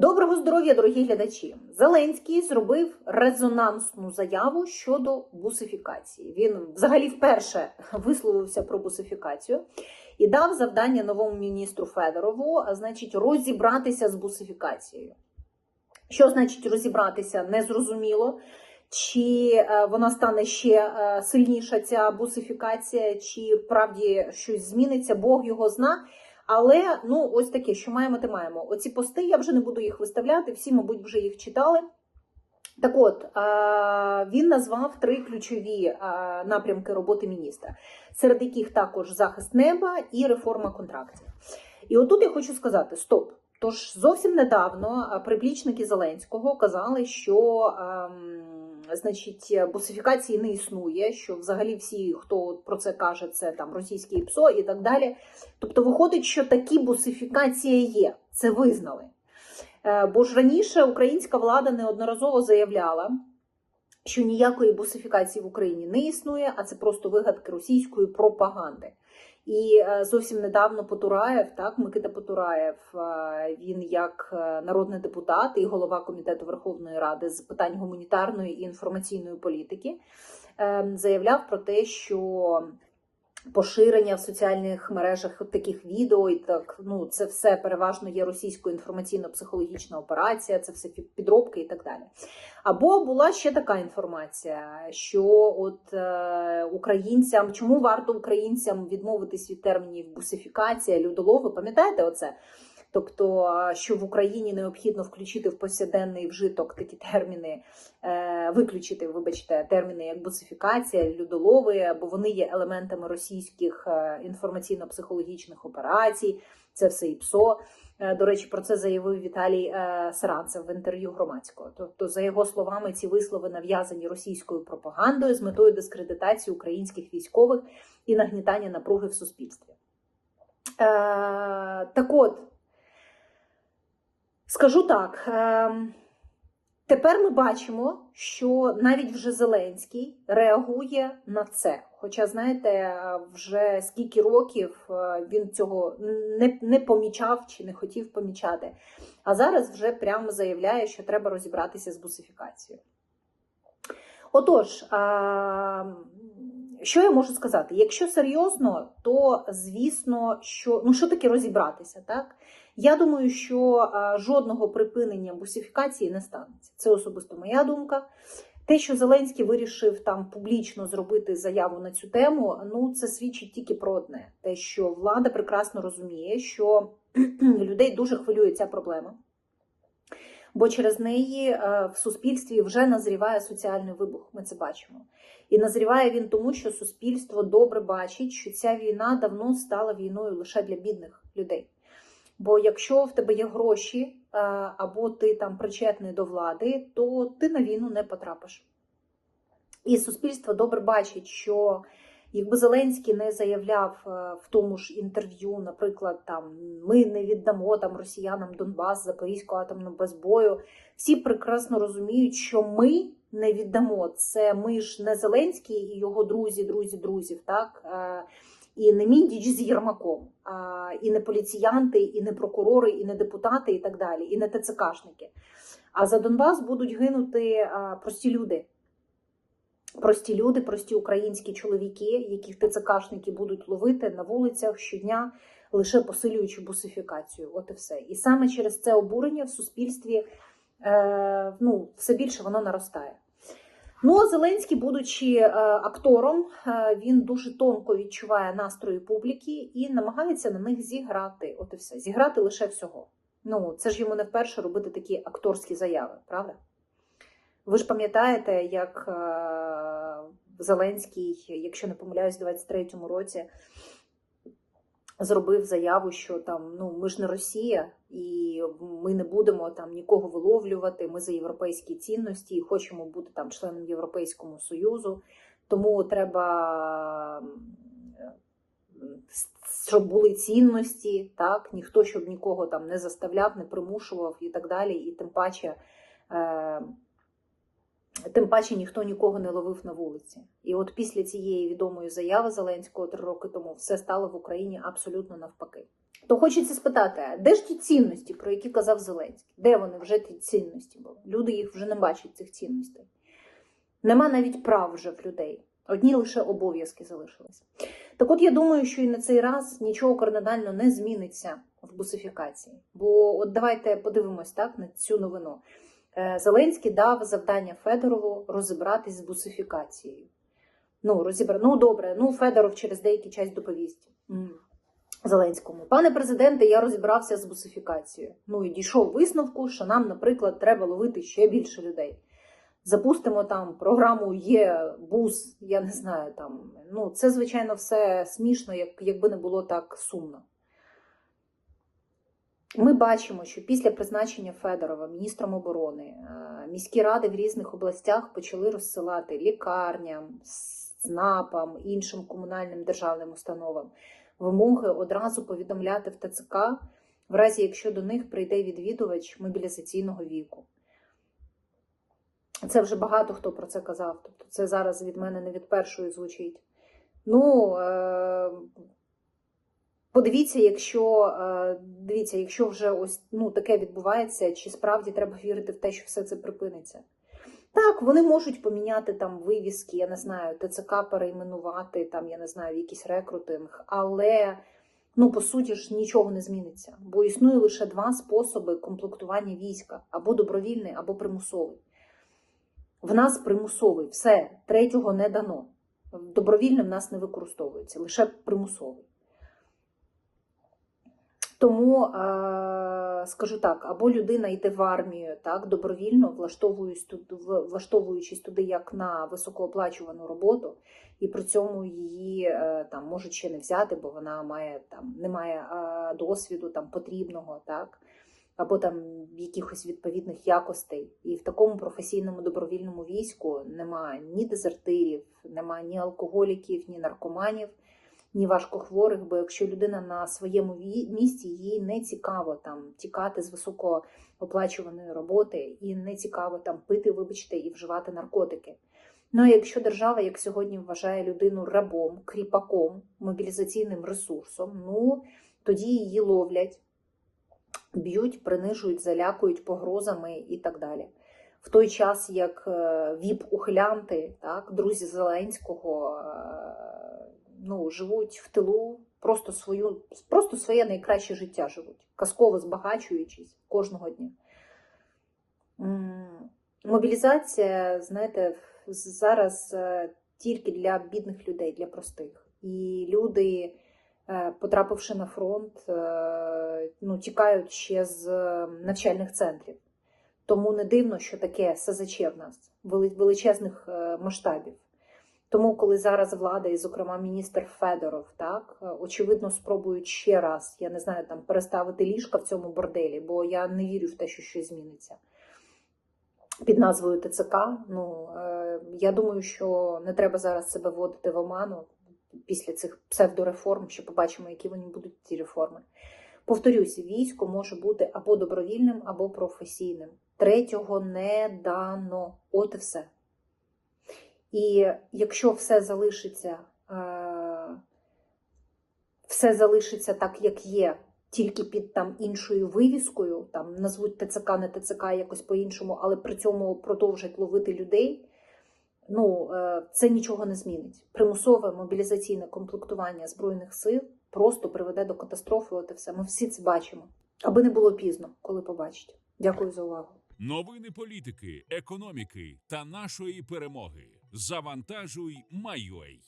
Доброго здоров'я, дорогі глядачі! Зеленський зробив резонансну заяву щодо бусифікації. Він взагалі вперше висловився про бусифікацію і дав завдання новому міністру Федорову, а значить, розібратися з бусифікацією. Що значить розібратися, незрозуміло. Чи е, вона стане ще е, сильніша, ця бусифікація, чи правді щось зміниться, Бог його зна. Але ну ось таке, що маємо, те маємо. Оці пости я вже не буду їх виставляти, всі, мабуть, вже їх читали. Так от, він назвав три ключові напрямки роботи міністра, серед яких також захист неба і реформа контрактів. І отут я хочу сказати: стоп. Тож зовсім недавно приплічники Зеленського казали, що ем, значить бусифікації не існує, що взагалі всі, хто про це каже, це там російські ПСО і так далі. Тобто, виходить, що такі бусифікації є, це визнали. Е, Бо ж раніше українська влада неодноразово заявляла, що ніякої бусифікації в Україні не існує, а це просто вигадки російської пропаганди. І е, зовсім недавно Потураєв, так, Микита Потураєв, е, він як е, народний депутат і голова комітету Верховної Ради з питань гуманітарної і інформаційної політики, е, заявляв про те, що поширення в соціальних мережах таких відео, і так ну це все переважно є російською інформаційно-психологічна операція, це все підробки і так далі. Або була ще така інформація, що от е, українцям, чому варто українцям відмовитись від термінів бусифікація, людолови, пам'ятаєте оце? Тобто, що в Україні необхідно включити в повсякденний вжиток такі терміни, е, виключити, вибачте, терміни як бусифікація, людолови, бо вони є елементами російських е, інформаційно-психологічних операцій, це все і ПСО. Е, До речі, про це заявив Віталій Саранцев в інтерв'ю громадського. Тобто, за його словами, ці вислови нав'язані російською пропагандою з метою дискредитації українських військових і нагнітання напруги в суспільстві. Так от. Скажу так, ем, тепер ми бачимо, що навіть вже Зеленський реагує на це. Хоча, знаєте, вже скільки років е, він цього не, не помічав чи не хотів помічати. А зараз вже прямо заявляє, що треба розібратися з бусифікацією. Отож, ем, що я можу сказати? Якщо серйозно, то звісно, що ну що таке розібратися, так? Я думаю, що жодного припинення бусифікації не станеться. Це особисто моя думка. Те, що Зеленський вирішив там публічно зробити заяву на цю тему, ну це свідчить тільки про одне: те, що влада прекрасно розуміє, що людей дуже хвилює ця проблема. Бо через неї в суспільстві вже назріває соціальний вибух. Ми це бачимо. І назріває він тому, що суспільство добре бачить, що ця війна давно стала війною лише для бідних людей. Бо якщо в тебе є гроші, або ти там причетний до влади, то ти на війну не потрапиш. І суспільство добре бачить, що якби Зеленський не заявляв в тому ж інтерв'ю, наприклад, там ми не віддамо там росіянам Донбас, Запорізьку атомну без бою, всі прекрасно розуміють, що ми не віддамо це. Ми ж не Зеленський і його друзі, друзі, друзів, так і не Міндіч з Єрмаком, і не поліціянти, і не прокурори, і не депутати, і так далі, і не ТЦКшники. А за Донбас будуть гинути прості люди. Прості люди, прості українські чоловіки, яких ТЦКшники будуть ловити на вулицях щодня, лише посилюючи бусифікацію. От і все. І саме через це обурення в суспільстві е, ну, все більше воно наростає. Ну, а Зеленський, будучи е, актором, е, він дуже тонко відчуває настрої публіки і намагається на них зіграти. От і все, зіграти лише всього. Ну, це ж йому не вперше робити такі акторські заяви, правда? Ви ж пам'ятаєте, як е, Зеленський, якщо не помиляюсь, у 23-му році зробив заяву, що там ну ми ж не Росія, і ми не будемо там нікого виловлювати. Ми за європейські цінності і хочемо бути там членом Європейського Союзу. Тому треба, щоб були цінності, так ніхто щоб нікого там не заставляв, не примушував і так далі. І тим паче. Е, Тим паче ніхто нікого не ловив на вулиці. І от після цієї відомої заяви Зеленського три роки тому все стало в Україні абсолютно навпаки. То хочеться спитати, а де ж ті цінності, про які казав Зеленський? Де вони вже ті цінності були? Люди їх вже не бачать, цих цінностей. Нема навіть прав вже в людей. Одні лише обов'язки залишилися. Так от я думаю, що і на цей раз нічого кардинально не зміниться в бусифікації. Бо от давайте подивимось так на цю новину. Е, Зеленський дав завдання Федорову розібратись з бусифікацією. Ну, розібра... ну добре, ну Федоров через деякий час доповість. Зеленському. Пане президенте, я розібрався з бусифікацією. Ну і дійшов висновку, що нам, наприклад, треба ловити ще більше людей. Запустимо там програму є бус, я не знаю там. Ну, це, звичайно, все смішно, як, якби не було так сумно. Ми бачимо, що після призначення Федорова міністром оборони е, міські ради в різних областях почали розсилати лікарням, СНАПам, іншим комунальним державним установам вимоги одразу повідомляти в ТЦК, в разі якщо до них прийде відвідувач мобілізаційного віку. Це вже багато хто про це казав. Тобто це зараз від мене не від першої звучить. Ну, е- подивіться, якщо е- дивіться, якщо вже ось ну, таке відбувається, чи справді треба вірити в те, що все це припиниться. Так, вони можуть поміняти там вивіски, я не знаю, ТЦК перейменувати, там, я не знаю, якийсь рекрутинг, але ну, по суті ж нічого не зміниться, бо існує лише два способи комплектування війська: або добровільний, або примусовий. В нас примусовий, все, третього не дано. Добровільний в нас не використовується, лише примусовий. Тому е, скажу так, або людина йде в армію так добровільно, влаштовуючись туди, як на високооплачувану роботу, і при цьому її е, там можуть ще не взяти, бо вона має там не має е, досвіду там потрібного, так або там якихось відповідних якостей. І в такому професійному добровільному війську немає ні дезертирів, немає ні алкоголіків, ні наркоманів ні важкохворих, бо якщо людина на своєму місці, їй не цікаво там тікати з високооплачуваної роботи, і не цікаво там пити, вибачте, і вживати наркотики. Ну а якщо держава, як сьогодні вважає людину рабом, кріпаком, мобілізаційним ресурсом, ну тоді її ловлять, б'ють, принижують, залякують погрозами і так далі. В той час, як е, віп-ухилянти, так, друзі Зеленського, е, ну, живуть в тилу, просто свою, просто своє найкраще життя живуть, казково збагачуючись кожного дня. Мобілізація, знаєте, зараз е, тільки для бідних людей, для простих. І люди, е, потрапивши на фронт, е, ну, тікають ще з навчальних центрів. Тому не дивно, що таке СЗЧ в нас величезних масштабів. Тому, коли зараз влада, і, зокрема, міністр Федоров, так е, очевидно, спробують ще раз, я не знаю, там переставити ліжка в цьому борделі, бо я не вірю в те, що щось зміниться. Під назвою ТЦК. Ну е, я думаю, що не треба зараз себе вводити в оману після цих псевдореформ, що побачимо, які вони будуть ці реформи. Повторюсь, військо може бути або добровільним, або професійним. Третього не дано. От і все. І якщо все залишиться, е, все залишиться так, як є, тільки під там іншою вивіскою, там назвуть ТЦК, не ТЦК якось по-іншому, але при цьому продовжать ловити людей. Ну, е, це нічого не змінить. Примусове мобілізаційне комплектування збройних сил просто приведе до катастрофи. От і все. Ми всі це бачимо, аби не було пізно, коли побачить. Дякую за увагу. Новини політики, економіки та нашої перемоги. Завантажуй, майой.